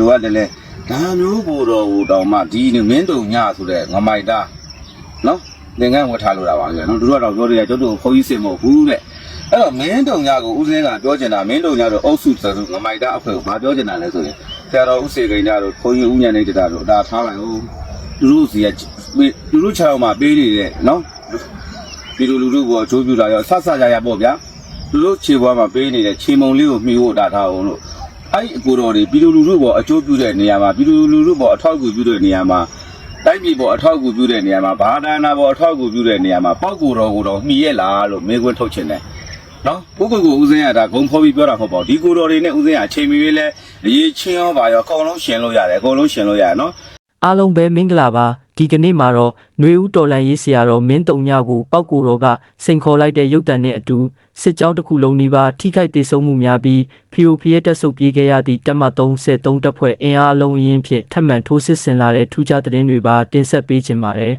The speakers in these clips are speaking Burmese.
လိုအပ်တယ်လဲဒါမျိုးကိုတော့ဟိုတောင်မှဒီမင်းတုံညဆိုတဲ့ငမိုက်တာနော်သင်္ကန်းဝတ်ထားလို့တာပါလေနော်သူတို့ကတော့ပြောတယ်ကျုပ်တို့ခေါင်းကြီးစင်မဟုတ်ဘူးတဲ့အဲ့တော့မင်းတုံညကိုဦးစင်းကပြောချင်တာမင်းတုံညတို့အုပ်စုသစုငမိုက်တာအဖွဲ့ကိုမပြောချင်တာလဲဆိုရင်ဆရာတော်ဦးစေကိန်းတို့ခေါင်းကြီးဦးညံနေတတာတို့ဒါထားလိုက်ဦးသူတို့စီကသူတို့ခြေအောင်မှာပေးနေတဲ့နော်ပြည်သူလူထုကိုအကျိုးပြုတာရောဆဆရရပေါ့ဗျာသူတို့ခြေပွားမှာပေးနေတဲ့ခြေမုံလေးကိုမှီဖို့တာထားအောင်လို့ အဲ့ဒီအကူတော်တွေပြည်သူလူထုပေါ်အကျိုးပြုတဲ့နေရာမှာပြည်သူလူထုပေါ်အထောက်အကူပြုတဲ့နေရာမှာတိုင်းပြည်ပေါ်အထောက်အကူပြုတဲ့နေရာမှာဘာသာနာပေါ်အထောက်အကူပြုတဲ့နေရာမှာပောက်ကူတော်ကိုတော့မှီရဲ့လားလို့မေးခွန်းထုတ်ချင်တယ်နော်ကိုကိုကိုဦးစင်းရတာဂုံဖော်ပြီးပြောတာမဟုတ်ပါဘူးဒီကိုတော်တွေနဲ့ဦးစင်းရအချိန်မီလေးလဲအရေးချင်းရောပါရောအကုန်လုံးရှင်လို့ရတယ်အကုန်လုံးရှင်လို့ရတယ်နော် အားလုံးပဲမင်္ဂလာပါဒီကနေ့မှာတော့ຫນွေဦးတော်လန်ရေးဆရာတော်မင်းတုံညကိုပောက်ကိုတော်ကစိန်ခေါ်လိုက်တဲ့ရုပ်တံနဲ့အတူစစ်ကြောင်းတစ်ခုလုံးနီးပါးထိခိုက်ဒေဆုံးမှုများပြီးဖီယိုဖီရဲ့တက်ဆုပ်ပြေးခဲ့ရသည့်တက်မ33တပ်ဖွဲ့အင်အားအလုံးအင်းဖြင့်ထပ်မံထိုးစစ်ဆင်လာတဲ့ထူးခြားသတင်းတွေပါတင်ဆက်ပေးခြင်းပါတယ်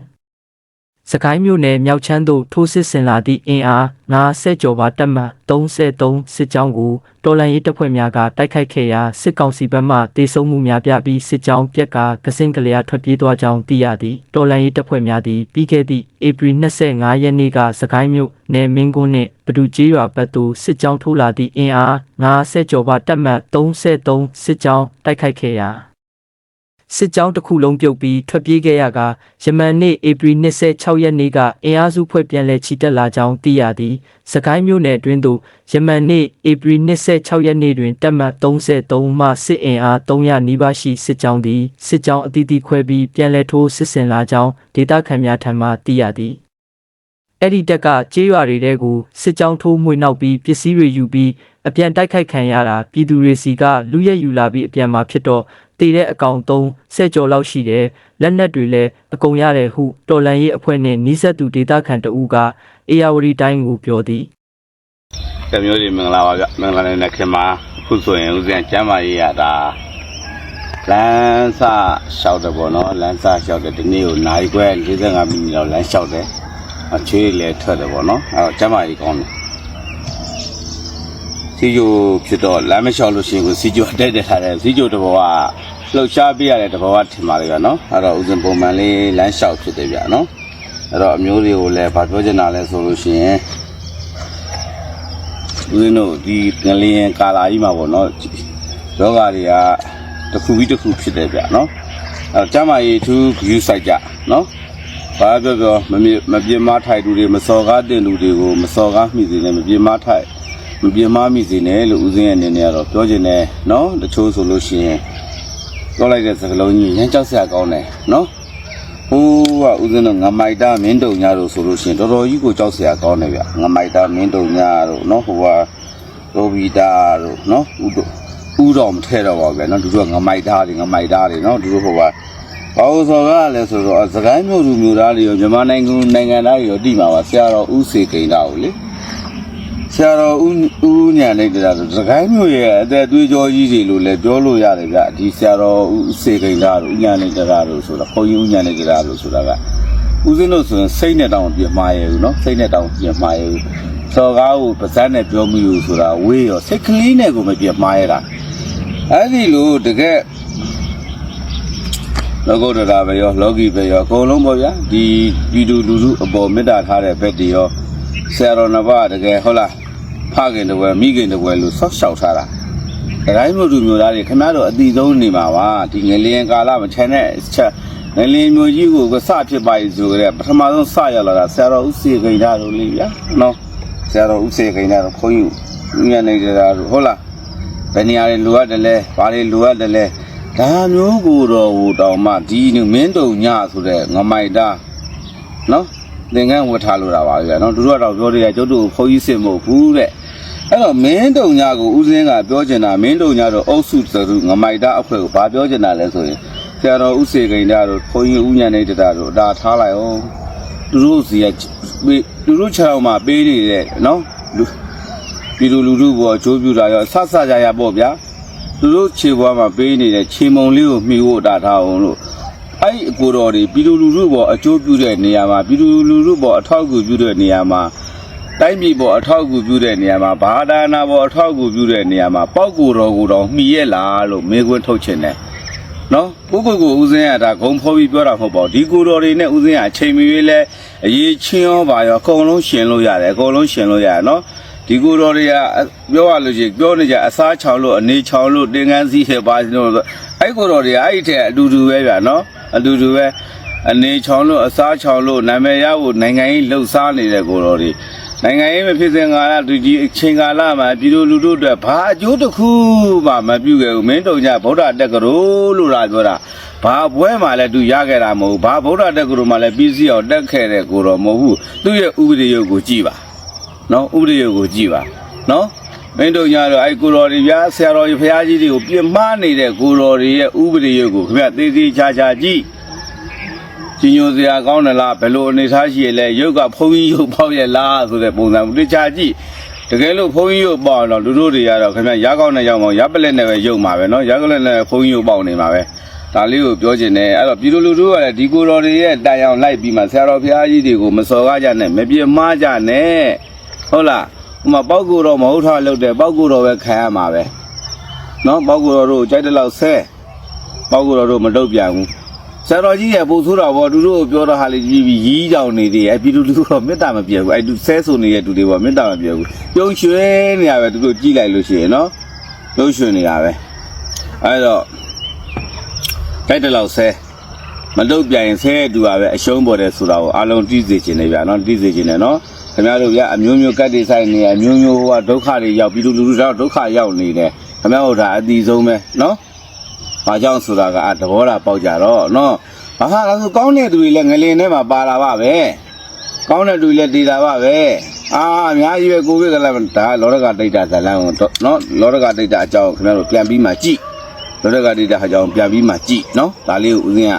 စကိုင်းမြို့နယ်မြောက်ချမ်းသို့ထိုးစစ်ဆင်လာသည့်အင်အား90ကျော်ပါတပ်မ33စစ်ကြောင်းကိုတော်လန်ရေးတပ်ဖွဲ့များကတိုက်ခိုက်ခဲ့ရာစစ်ကောင်စီဘက်မှတေဆုံးမှုများပြပြီးစစ်ကြောင်းပြက်ကကစင်ကလေးအားထွက်ပြေးသွားကြောင်းသိရသည်တော်လန်ရေးတပ်ဖွဲ့များသည်ပြီးခဲ့သည့်ဧပြီ25ရက်နေ့ကစကိုင်းမြို့နယ်မင်းကွန်းနှင့်ပဒူကျေးရွာဘက်သို့စစ်ကြောင်းထိုးလာသည့်အင်အား90ကျော်ပါတပ်မ33စစ်ကြောင်းတိုက်ခိုက်ခဲ့ရာ စစ်ကြောင်းတစ်ခုလုံးပြုတ်ပြီးထွက်ပြေးခဲ့ရကယမန်နေ့ဧပြီ26ရက်နေ့ကအင်အားစုဖွဲ့ပြန်လည်ချီတက်လာကြောင်းသိရသည်။စကိုင်းမြို့နယ်အတွင်းသို့ယမန်နေ့ဧပြီ26ရက်နေ့တွင်တပ်မတ်33မှစစ်အင်အား300နီးပါးရှိစစ်ကြောင်းသည်စစ်ကြောင်းအသီးသီးခွဲပြီးပြန်လည်ထိုးစစ်ဆင်လာကြောင်းဒေသခံများထံမှသိရသည်။အဲ့ဒီတက်ကကြေးရွာတွေတဲကိုစစ်ကြောင်းထိုးမှွေနောက်ပြီးပစ္စည်းတွေယူပြီး အပြန်တိုက်ခိုက်ခံရတာပြည်သူတွေစီကလူရက်ယူလာပြီးအပြန်မှာဖြစ်တော့တည်တဲ့အကောင်3ဆဲကြော်လောက်ရှိတယ်လက်နက်တွေလည်းအကုန်ရတယ်ဟုတော်လန်ရေးအဖွဲ့နှင့်နီးစပ်သူဒေသခံတအူးကအေယာဝတီတိုင်းကိုပြောသည်တမျိုးတွေမင်္ဂလာပါဗျမင်္ဂလာနဲ့ခင်မှာအခုဆိုရင်ဦးစင်းကျမ်းမာရေးရတာလမ်းစလျှောက်တယ်ပေါ့နော်လမ်းစလျှောက်တယ်ဒီနေ့ကိုနိုင်ခွဲ45မိနစ်လောက်လမ်းလျှောက်တယ်အချွေးလည်းထွက်တယ်ပေါ့နော်အဲတော့ကျမ်းမာရေးကောင်းတယ် စီဂျိုဖြစ်တော့လမ်းမလျှောက်လို့ရှိရင်ကိုစီဂျိုတက်တက်ထားတယ်စီဂျိုတဘောကလှုပ်ရှားပြရတဲ့တဘောကထင်ပါလေဗျနော်အဲတော့ဦးစင်းပုံမှန်လေးလမ်းလျှောက်ဖြစ်တယ်ဗျနော်အဲတော့အမျိုးတွေကိုလည်းဗာပြောချင်တာလဲဆိုလို့ရှိရင်ဦးဇင်းတို့ဒီငလျင်ကာလာကြီးမှာပေါ့နော်ယောဂတွေကတစ်ခုပြီးတစ်ခုဖြစ်တယ်ဗျနော်အဲကျမကြီးသူယူဆိုင်ကြနော်ဘာပြောပြောမမြမပြင်းမထိုက်သူတွေမစော်ကားတဲ့လူတွေကိုမစော်ကားမိစေနဲ့မပြင်းမထိုက် မပြင်းမမိစေနဲ့လို့ဦးဇင်းရဲ့အနေနဲ့ကတော့ပြောချင်တယ်နော်တချို့ဆိုလို့ရှိရင်ပြောလိုက်တဲ့စကားလုံးကြီးရမ်းကြောက်စရာကောင်းတယ်နော်ဟိုးကဦးဇင်းတို့ငမိုက်တာမင်းတုံညာတို့ဆိုလို့ရှိရင်တော်တော်ကြီးကိုကြောက်စရာကောင်းတယ်ဗျငမိုက်တာမင်းတုံညာတို့နော်ဟိုကရိုဘီတာတို့နော်ဥတို့ဥတော်မထဲတော့ပါဘူးဗျာနော်သူတို့ကငမိုက်သားတွေငမိုက်သားတွေနော်သူတို့ဟိုကဘာလို့ဆိုတော့လဲဆိုတော့စကိုင်းမြို့လူမျိုးသားတွေရောမြန်မာနိုင်ငံနိုင်ငံသားတွေရောတိမှာပါဆရာတော်ဥစေကိန်တာကိုလေဆ ရာတော်ဥဥညာလိုက်တာဆိုစကိုင်းမြို့ရဲ့အသက်သွေးကြောကြီးတွေလို့လည်းပြောလို့ရတယ်ဗျဒီဆရာတော်ဥစေကိန်တာတို့ဥညာလိုက်တာတို့ဆိုတာခေါင်းကြီးဥညာလိုက်တာတို့ဆိုတာကဦးဇင်းတို့ဆိုရင်စိတ်နဲ့တောင်ပြမှားရဲ့ဘူးနော်စိတ်နဲ့တောင်ပြမှားရဲ့ဘူးစော်ကားကိုပါဇက်နဲ့ပြောမိလို့ဆိုတာဝေးရောစိတ်ကလေးနဲ့ကိုမပြတ်မှားရတာအဲ့ဒီလိုတကယ်လောကုတ္တရာပဲရောလောကီပဲရောအကုန်လုံးပေါ့ဗျာဒီဗီဒီယိုလူလူအပေါ်မေတ္တာထားတဲ့ဘက်တွေရောဆရာတော်နှစ်ပါးတကယ်ဟုတ်လား ဖခင်တကွယ်မိခင်တကွယ်လို့ဆော့ရှောက်ထားတာဒတိုင်းမျိုးသူမျိုးသားတွေခင်ဗျားတို့အတိဆုံးနေမှာပါဒီငလျင်ကာလမချန်တဲ့ချက်ငလျင်မျိုးကြီးကိုကစဖြစ်ပါ ਈ ဆိုကြတဲ့ပထမဆုံးစရောက်လာတာဆရာတော်ဥစီခိန်သားတို့လေဗျာနော်ဆရာတော်ဦးစေခိုင်းတာတော့ခွန်ကြီးဦးညနေကြတာတော့ဟုတ်လားဘယ်နေရာတွေလိုအပ်တယ်လဲဘာတွေလိုအပ်တယ်လဲဒါမျိုးကိုတော့ဟိုတောင်မှဒီမင်းတုံညဆိုတဲ့ငမိုက်တာနော်သင်္ကန်းဝတ်ထားလို့တာပါဗျာနော်သူတို့ကတော့ပြောတယ်ကျုပ်တို့ခွန်ကြီးစင်မဟုတ်ဘူးတဲ့ အဲ့တော့မင်းတုံညကိုဦးစင်းကပြောချင်တာမင်းတုံညတော့အုပ်စုသရုငမိုက်တာအဖွဲ့ကိုဘာပြောချင်တာလဲဆိုရင်ဆရာတော်ဦးစေခိုင်းတာတော့ခွန်ကြီးဦးညနေတတာတော့ဒါထားလိုက်အောင်သူတို့စီကပေးသူတို့ခြေအောင်မှာပေးနေတဲ့နော်လူပြည်သူလူထုကိုအကျိုးပြုတာရောဆဆကြရပေါ့ဗျာသူတို့ခြေပွားမှာပေးနေတဲ့ခြေမုံလေးကိုမှီဖို့တာထားအောင်လို့အဲ့ဒီအကိုတော်တွေပြည်သူလူထုပေါ်အကျိုးပြုတဲ့နေရာမှာပြည်သူလူထုပေါ်အထောက်အကူပြုတဲ့နေရာမှာ တိုင်းပြည်ပေါ်အထောက်အကူပြုတဲ့နေရာမှာဘာသာနာပေါ်အထောက်အကူပြုတဲ့နေရာမှာပောက်ကိုတော်ကိုတော်မှီရဲ့လားလို့မေးခွန်းထုတ်ချင်တယ်နော်ကိုကိုကိုဦးစင်းကဒါဂုံဖော်ပြီးပြောတာမဟုတ်ပါဘူးဒီကိုတော်တွေနဲ့ဦးစင်းကအချိန်မီလေးလဲအရေးချင်းရောပါရောအကုန်လုံးရှင်လို့ရတယ်အကုန်လုံးရှင်လို့ရတယ်နော်ဒီကိုတော်တွေကပြောရလို့ရှိရင်ပြောနေကြအစားချောင်လို့အနေချောင်လို့တင်ကန်းစည်းရပါလို့အဲ့ကိုတော်တွေကအဲ့ဒီတဲ့အတူတူပဲဗျာနော်အတူတူပဲအနေချောင်လို့အစားချောင်လို့နာမည်ရဖို့နိုင်ငံရေးလှုပ်ရှားနေတဲ့ကိုတော်တွေ နိုင်ငံရေးမဖြစ်စဉ်ကာလသူကြီးအချိန်ကာလမှာပြည်သူလူထုအတွက်ဘာအကျိုးတစ်ခုမှမပြုခဲ့ဘူးမင်းတုံညဗုဒ္ဓတက္ကသိုလ်လို့လာပြောတာဘာဘွဲမှလည်းသူရခဲ့တာမဟုတ်ဘူးဘာဗုဒ္ဓတက္ကသိုလ်မှလည်းပြီးစီအောင်တက်ခဲ့တဲ့ကိုတော့မဟုတ်ဘူးသူ့ရဲ့ဥပဒေရုပ်ကိုကြည့်ပါနော်ဥပဒေရုပ်ကိုကြည့်ပါနော်မင်းတို့ညာတော့အဲ့ကိုတော်တွေဗျာဆရာတော်ကြီးဖရာကြီးတွေကိုပြင်းမနေတဲ့ကိုတော်တွေရဲ့ဥပဒေရုပ်ကိုခင်ဗျသေးသေးချာချာကြည့် ကြီးညိုစရာကောင်းတယ်လားဘယ်လိုအနေထားရှိရလဲရုပ်ကဖုံးကြီးရုပ်ပေါက်ရလားဆိုတဲ့ပုံစံကိုတခြားကြည့်တကယ်လို့ဖုံးကြီးရုပ်ပေါက်တော့လူတို့တွေကတော့ခင်ဗျရားကောင်းတဲ့ရောက်မှရပလက်နဲ့ပဲရုပ်မှာပဲเนาะရကလက်နဲ့ဖုံးကြီးရုပ်ပေါက်နေမှာပဲဒါလေးကိုပြောချင်တယ်အဲ့တော့ပြည်သူလူထုကလည်းဒီကိုတော်တွေရဲ့တိုင်အောင်လိုက်ပြီးမှဆရာတော်ဘုရားကြီးတွေကိုမစော်ကားကြနဲ့မပြစ်မှားကြနဲ့ဟုတ်လားဥမာပောက်ကိုတော်မဟုတ်ထားလို့တဲ့ပောက်ကိုတော်ပဲခံရမှာပဲเนาะပောက်ကိုတော်တို့ကြိုက်တဲ့လောက်ဆဲပောက်ကိုတော်တို့မတုတ်ပြန်ဘူး ဆရာတော်ကြီးရဲ့ပို့ဆိုးတာပေါ့သူတို့ပြောတော့ဟာလေးကြီးပြီးရီးကြောင်နေသေးတယ်အပြည်သူလူထုတော့မေတ္တာမပြေဘူးအဲ့သူဆဲဆိုနေတဲ့သူတွေပေါ့မေတ္တာမပြေဘူးပြုံးရွှဲနေရပဲသူတို့ကြည်လိုက်လို့ရှိရင်နော်ပြုံးရွှဲနေတာပဲအဲ့တော့တိုက်တယ်လောက်ဆဲမလုတ်ပြန်ရင်ဆဲတူပါပဲအရှုံးပေါ်တယ်ဆိုတာကိုအားလုံးသိစေချင်တယ်ဗျာနော်သိစေချင်တယ်နော်ခင်ဗျားတို့ဗျအမျိုးမျိုးကတ်တွေဆိုင်နေအမျိုးမျိုးဟိုကဒုက္ခတွေရောက်ပြည်သူလူထုတော့ဒုက္ခရောက်နေတယ်ခင်ဗျားတို့ဒါအတီဆုံးပဲနော်။ ဘာကြောင့်ဆိုတာကအသဘောထားပေါက်ကြတော့နော်။ဘာသာလဲဆိုကောင်းတဲ့သူတွေလည်းငလင်ထဲမှာပါလာပါပဲ။ကောင်းတဲ့သူတွေလည်းတည်တာပါပဲ။အာအများကြီးပဲကိုဗစ်ကလည်းဒါလောရကဒိတ်တာဇလန်းကိုတော့နော်လောရကဒိတ်တာအကြောင်းခင်ဗျားတို့ပြန်ပြီးမှကြည့်။လောရကဒိတ်တာအကြောင်းပြန်ပြီးမှကြည့်နော်။ဒါလေးကိုဦးစင်းက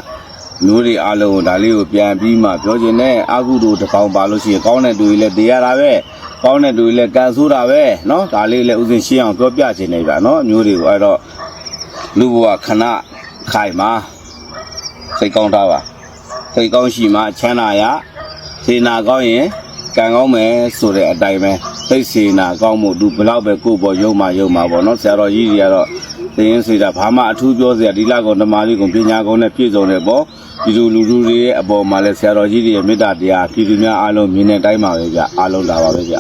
မျိုးတွေအားလုံးကိုဒါလေးကိုပြန်ပြီးမှပြောချင်တယ်အာဟုတို့တကောင်ပါလို့ရှိရင်ကောင်းတဲ့သူတွေလည်းတည်ရတာပဲ။ကောင်းတဲ့သူတွေလည်းကန်ဆိုးတာပဲနော်။ဒါလေးလည်းဦးစင်းရှင်းအောင်ပြောပြချင်နေဗျာနော်။မျိုးတွေကိုအဲ့တော့ လူဘဝခဏခိုင်မှာစိတ်ကောင်းတာပါစိတ်ကောင်းရှိမှချမ်းသာရစေနာကောင်းရင်ကံကောင်းမယ်ဆိုတဲ့အတိုင်းပဲစိတ်စေနာကောင်းမှုသူဘလောက်ပဲကိုယ့်ဘောရုံမှရုံမှပေါ့နော်ဆရာတော်ကြီးတွေကတော့သိရင်စေတာဘာမှအထူးပြောစရာဒီလောက်ကောင်ဓမ္မလေးကောင်ပညာကောင်နဲ့ပြည့်စုံတယ်ပေါ့ဒီလိုလူလူတွေရဲ့အပေါ်မှာလဲဆရာတော်ကြီးတွေရဲ့မေတ္တာတရားပြည်သူများအားလုံးမြင်တဲ့အတိုင်းပါပဲဗျအားလုံးလာပါပဲဗျ